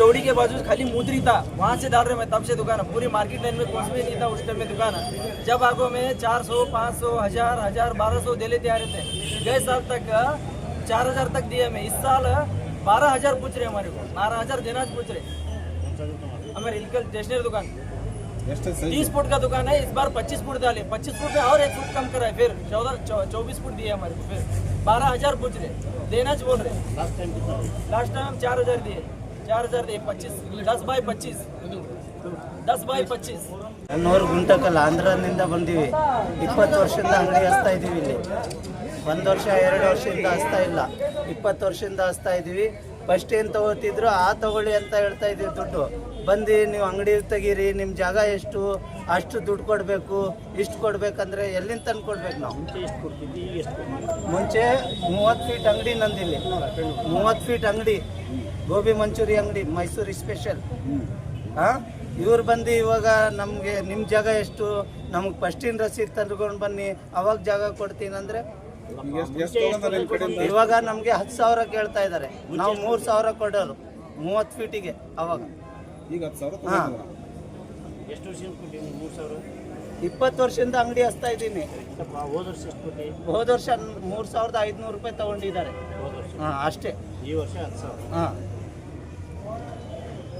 चौड़ी के बाजू खाली मुद्री था वहाँ से डाल रहे मैं तब से दुकान पूरी मार्केट लाइन में कुछ भी नहीं था उस टाइम में दुकान जब आगो में चार सौ पाँच सौ हज़ार हज़ार बारह सौ दे लेते आ रहे थे गए साल तक चार हज़ार तक दिया मैं इस साल बारह हज़ार पूछ रहे हमारे को। बारह हज़ार देना पूछ रहे हमारे इनकल स्टेशनरी दुकान। तीस फुट का दुकान है इस बार पच्चीस फुट डाले। पच्चीस फुट में और एक फुट कम कराए फिर चौदह चौबीस फुट दिए हमारे को फिर। बारह हज़ार पूछ रहे देना बोल रहे लास्ट टाइम लास्ट टाइम हम चार हज़ार दिए। ચાર ಗುಂಟಕಲ್ಲ ಆಂಧ್ರದಿಂದ ಬಂದೀವಿ. ಇಪ್ಪತ್ತು ವರ್ಷದಿಂದ ಅಂಗಡಿ ಹಚ್ತಾ ಇದ್ದೀವಿ ಇಲ್ಲಿ. ಒಂದು ವರ್ಷ, ಎರಡು ವರ್ಷದಿಂದ ಹಚ್ತಾ ಇಲ್ಲ. ಇಪ್ಪತ್ತು ವರ್ಷದಿಂದ ಹಚ್ತಾ ಇದ್ದೀವಿ ಫಸ್ಟ್ ಏನು ತಗೋತಿದ್ರು, ಆ ತಗೊಳ್ಳಿ ಅಂತ ಹೇಳ್ತಾ ಇದೀವಿ ದುಡ್ಡು. ಬಂದು ನೀವು ಅಂಗಡಿ ತೆಗೀರಿ ನಿಮ್ಮ ಜಾಗ ಎಷ್ಟು, ಅಷ್ಟು ದುಡ್ಡು ಕೊಡಬೇಕು, ಇಷ್ಟು ಕೊಡಬೇಕಂದ್ರೆ ಎಲ್ಲಿಂದ ತಂದು ಕೊಡ್ಬೇಕು ನಾವು? ಮುಂಚೆ ಮೂವತ್ತು ಫೀಟ್ ಅಂಗಡಿ ನಂದಿಲ್ಲಿ. ಮೂವತ್ತು ಫೀಟ್ ಅಂಗಡಿ. ಗೋಬಿ ಮಂಚೂರಿ ಅಂಗಡಿ ಮೈಸೂರು ಸ್ಪೆಷಲ್ ಹಾಂ ಇವ್ರು ಬಂದು ಇವಾಗ ನಮಗೆ ನಿಮ್ಮ ಜಾಗ ಎಷ್ಟು? ನಮ್ಗೆ ಫಸ್ಟಿನ ರಸೀದ್ ತಂದ್ಕೊಂಡು ಬನ್ನಿ. ಅವಾಗ ಜಾಗ ಕೊಡ್ತೀನಿ ಅಂದರೆ ಎಷ್ಟು ಎಷ್ಟು ಇವಾಗ ನಮಗೆ ಹತ್ತು ಸಾವಿರ ಕೇಳ್ತಾ ಇದ್ದಾರೆ ನಾವು ಮೂರು ಸಾವಿರ ಕೊಡೋರು ಮೂವತ್ತು ಫೀಟಿಗೆ ಅವಾಗ. ಈಗ ಹಾ. ತಗೊಂಡ್ರ? ಇಪ್ಪತ್ತು ವರ್ಷದಿಂದ ಅಂಗಡಿ ಹಚ್ತಾ ಇದ್ದೀನಿ. ಹೋದ ವರ್ಷ ಮೂರು ಸಾವಿರದ ಐದುನೂರು ರೂಪಾಯಿ ತಗೊಂಡಿದ್ದಾರೆ. ಹಾಂ ಅಷ್ಟೇ. ಈ ವರ್ಷ ಹತ್ತು ಸಾವಿರ. ಹಾಂ.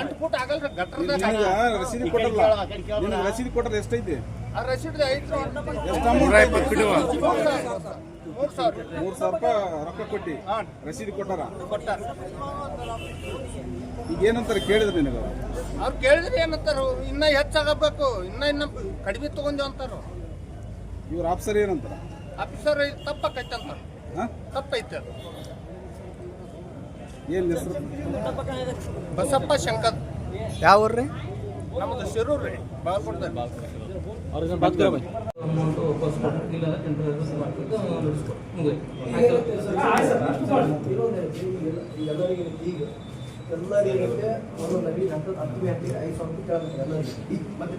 ಎಂಟು ಫೂಟ್ ಆಗಲ್ರಿ ಗಟ್ರದಾಗ ನಿನಗೆ ರಸೀದಿ ಕೊಟ್ಟಲ್ಲ ನಿನಗೆ ರಸೀದಿ ಕೊಟ್ಟರೆ ಎಷ್ಟೈತಿ? ಆ ರಸೀದ್ ಐತ್ರಿ ಮೂರು ಸಾವಿರ. ಮೂರು ಸಾವಿರ. ರೂಪಾಯಿ ರೊಕ್ಕ ಕೊಟ್ಟು? ರಸೀದಿ ಕೊಟ್ಟಾರ? ಕೊಟ್ಟಾರ ಈಗ ಏನಂತಾರೆ ಕೇಳಿದ್ರು ನಿನಗೆ? ಅವ್ರು ಕೇಳಿದ್ರಿ ಏನಂತಾರ? ಇನ್ನ ಹೆಚ್ಚಾಗಬೇಕು. ಇನ್ನ ಇನ್ನ ಕಡಿಮೆ ತಗೊಂಡೇವ್ ಅಂತಾರ. ಇವ್ರ ಆಫೀಸರ್ ಏನಂತಾರ? ಆಫೀಸರ್ ತಪ್ಪಾಕೈತೆ ಅಂತಾರ. ಹಾಂ? ತಪ್ಪೈತೆ ಅದು. ಏನು ಹೆಸರು? ಬಸಪ್ಪ ಶಂಕರ್. ಯಾವ ಊರ್ರಿ ನಮ್ದು ಶಿರೂರ್ ರೀ ಕೊಡ್ತಾರೆ ಅಮೌಂಟ್ ವಾಪಸ್ ಇಲ್ಲ ಎಲ್ಲರಿಗೆ ಒಂದು ನವೀನ್ ಹತ್ತು ಹತ್ತು ಗಂಟೆಗೆ ಐದು ಸಾವಿರ ರೂಪಾಯಿ ಎಲ್ಲರಿಗೆ ಮತ್ತೆ